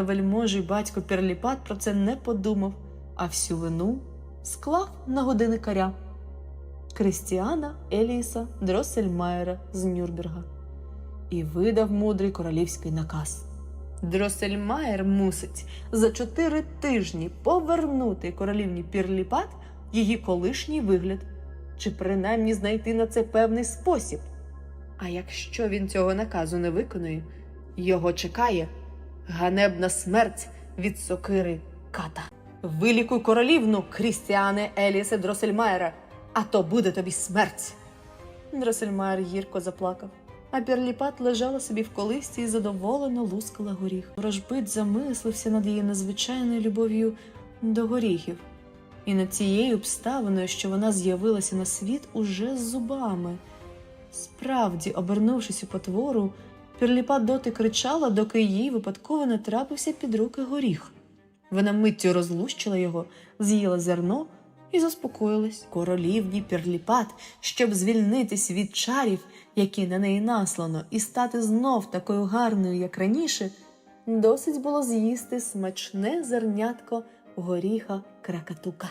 Вельможий батько Перліпат про це не подумав, а всю вину склав на годинникаря Крістіана Еліса Дроссельмайера з Нюрнберга і видав мудрий королівський наказ. Дроссельмайер мусить за чотири тижні повернути королівні Пірліпат її колишній вигляд, чи принаймні знайти на це певний спосіб. А якщо він цього наказу не виконує, його чекає ганебна смерть від сокири ката. Вилікуй королівну, Крістіане Елісе Дроссельмайера, а то буде тобі смерть. Дроссельмайер гірко заплакав, а Пірліпат лежала собі в колисці і задоволено лускала горіх. Ворожбит замислився над її незвичайною любов'ю до горіхів, і над цією обставиною, що вона з'явилася на світ уже з зубами. Справді, обернувшись у потвору, Пірліпат доти кричала, доки їй випадково не трапився під руки горіх. Вона миттю розлущила його, з'їла зерно і заспокоїлась. Королівні Пірліпат, щоб звільнитись від чарів, які на неї наслано, і стати знов такою гарною, як раніше, досить було з'їсти смачне зернятко горіха кракатука.